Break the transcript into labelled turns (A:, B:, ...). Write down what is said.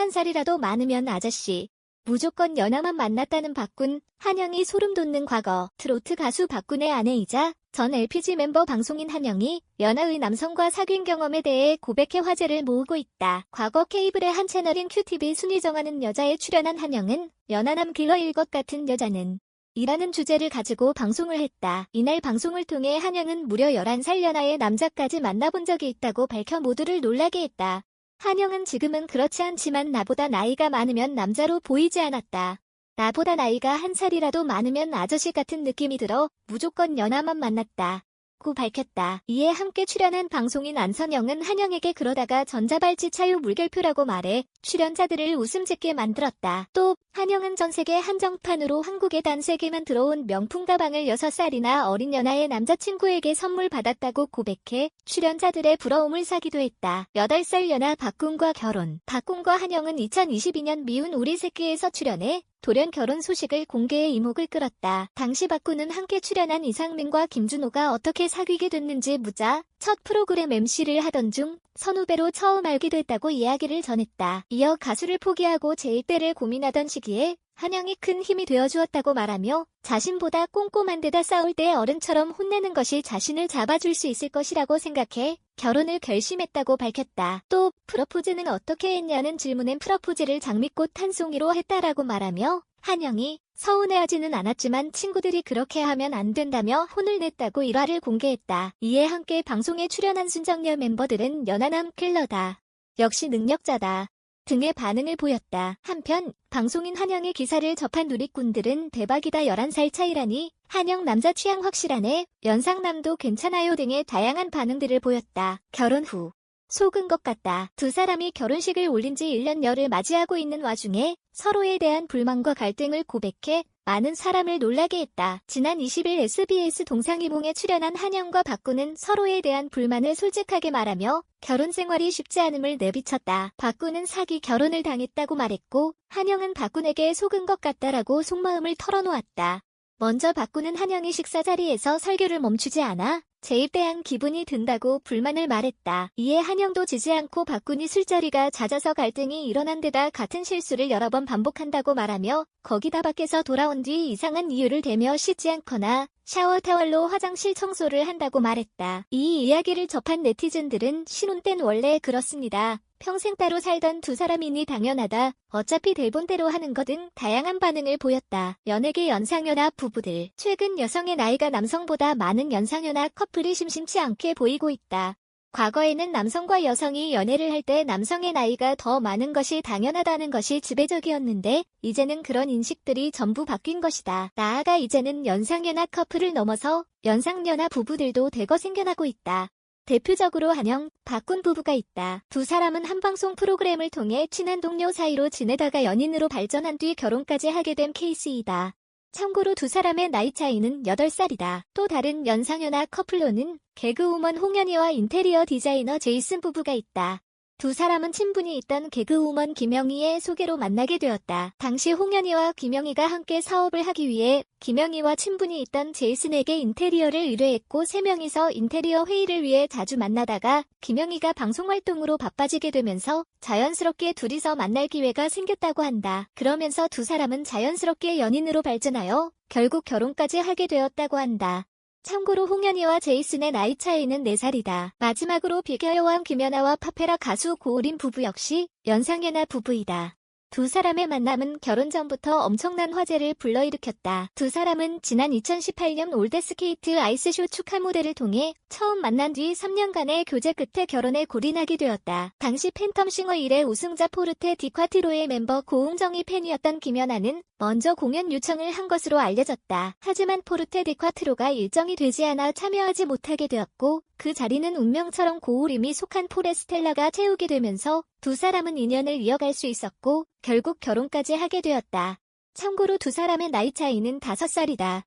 A: 한 살이라도 많으면 아저씨. 무조건 연하만 만났다는 박군, 한영이 소름 돋는 과거, 트로트 가수 박군의 아내이자 전 LPG 멤버 방송인 한영이 연하의 남성과 사귄 경험에 대해 고백해 화제를 모으고 있다. 과거 케이블의 한 채널인 큐TV 순위 정하는 여자에 출연한 한영은 연하남 길러일 것 같은 여자는 이라는 주제를 가지고 방송을 했다. 이날 방송을 통해 한영은 무려 11살 연하의 남자까지 만나본 적이 있다고 밝혀 모두를 놀라게 했다. 한영은 지금은 그렇지 않지만 나보다 나이가 많으면 남자로 보이지 않았다. 나보다 나이가 한 살이라도 많으면 아저씨 같은 느낌이 들어 무조건 연하만 만났다. 고 밝혔다. 이에 함께 출연한 방송인 안선영은 한영에게 그러다가 전자발찌 차유 물결표라고 말해 출연자들을 웃음 짓게 만들었다. 또 한영은 전 세계 한정판으로 한국에 단 3개만 들어온 명품 가방을 6살이나 어린 연하의 남자친구에게 선물 받았다고 고백해 출연자들의 부러움을 사기도 했다. 8살 연하 박군과 결혼 박군과 한영은 2022년 미운 우리 새끼에서 출연해 돌연 결혼 소식을 공개해 이목을 끌었다. 당시 박군은 함께 출연한 이상민과 김준호가 어떻게 사귀게 됐는지 묻자 첫 프로그램 MC를 하던 중 선후배로 처음 알게 됐다고 이야기를 전했다. 이어 가수를 포기하고 제1대를 고민하던 시기에 한영이 큰 힘이 되어주었다고 말하며 자신보다 꼼꼼한 데다 싸울 때 어른처럼 혼내는 것이 자신을 잡아줄 수 있을 것이라고 생각해 결혼을 결심했다고 밝혔다. 또 프러포즈는 어떻게 했냐는 질문엔 프러포즈를 장미꽃 한 송이로 했다라고 말하며 한영이 서운해하지는 않았지만 친구들이 그렇게 하면 안 된다며 혼을 냈다고 일화를 공개했다. 이에 함께 방송에 출연한 순정녀 멤버들은 연하남 킬러다. 역시 능력자다. 등의 반응을 보였다. 한편 방송인 한영의 기사를 접한 누리꾼들은 대박이다 11살 차이라니 한영 남자 취향 확실하네 연상남도 괜찮아요 등의 다양한 반응들을 보였다. 결혼 후 속은 것 같다. 두 사람이 결혼식을 올린 지 1년 열을 맞이하고 있는 와중에 서로에 대한 불만과 갈등을 고백해 많은 사람을 놀라게 했다. 지난 20일 SBS 동상이몽에 출연한 한영과 박구는 서로에 대한 불만을 솔직하게 말하며 결혼 생활이 쉽지 않음을 내비쳤다. 박구는 사기 결혼을 당했다고 말했고 한영은 박군에게 속은 것 같다라고 속마음을 털어놓았다. 먼저 박구는 한영이 식사 자리에서 설교를 멈추지 않아 재입대한 기분이 든다고 불만을 말했다. 이에 한영도 지지 않고 박군이 술자리가 잦아서 갈등이 일어난 데다 같은 실수를 여러 번 반복한다고 말하며 거기다 밖에서 돌아온 뒤 이상한 이유를 대며 씻지 않거나 샤워 타월로 화장실 청소를 한다고 말했다. 이 이야기를 접한 네티즌들은 신혼 땐 원래 그렇습니다. 평생 따로 살던 두 사람이니 당연하다. 어차피 대본대로 하는 거등 다양한 반응을 보였다. 연예계 연상연하 부부들. 최근 여성의 나이가 남성보다 많은 연상연하 커플이 심심치 않게 보이고 있다. 과거에는 남성과 여성이 연애를 할 때 남성의 나이가 더 많은 것이 당연하다는 것이 지배적이었는데 이제는 그런 인식들이 전부 바뀐 것이다. 나아가 이제는 연상연하 커플을 넘어서 연상연하 부부들도 대거 생겨나고 있다. 대표적으로 한영, 박군 부부가 있다. 두 사람은 한 방송 프로그램을 통해 친한 동료 사이로 지내다가 연인으로 발전한 뒤 결혼까지 하게 된 케이스이다. 참고로 두 사람의 나이 차이는 8살이다. 또 다른 연상연하 커플로는 개그우먼 홍현희와 인테리어 디자이너 제이슨 부부가 있다. 두 사람은 친분이 있던 개그우먼 김영희의 소개로 만나게 되었다. 당시 홍현희와 김영희가 함께 사업을 하기 위해 김영희와 친분이 있던 제이슨에게 인테리어를 의뢰했고 세 명이서 인테리어 회의를 위해 자주 만나다가 김영희가 방송활동으로 바빠지게 되면서 자연스럽게 둘이서 만날 기회가 생겼다고 한다. 그러면서 두 사람은 자연스럽게 연인으로 발전하여 결국 결혼까지 하게 되었다고 한다. 참고로 홍현희와 제이슨의 나이 차이는 4살이다. 마지막으로 비겨여왕 김연아와 파페라 가수 고우림 부부 역시 연상연하 부부이다. 두 사람의 만남은 결혼 전부터 엄청난 화제를 불러일으켰다. 두 사람은 지난 2018년 올드스케이트 아이스쇼 축하 무대를 통해 처음 만난 뒤 3년간의 교제 끝에 결혼에 골인하게 되었다. 당시 팬텀싱어 1의 우승자 포르테 디콰티로의 멤버 고웅정이 팬이었던 김연아는 먼저 공연 요청을 한 것으로 알려졌다. 하지만 포르테 디콰트로가 일정이 되지 않아 참여하지 못하게 되었고 그 자리는 운명처럼 고우림이 속한 포레스텔라가 채우게 되면서 두 사람은 인연을 이어갈 수 있었고 결국 결혼까지 하게 되었다. 참고로 두 사람의 나이 차이는 5살이다.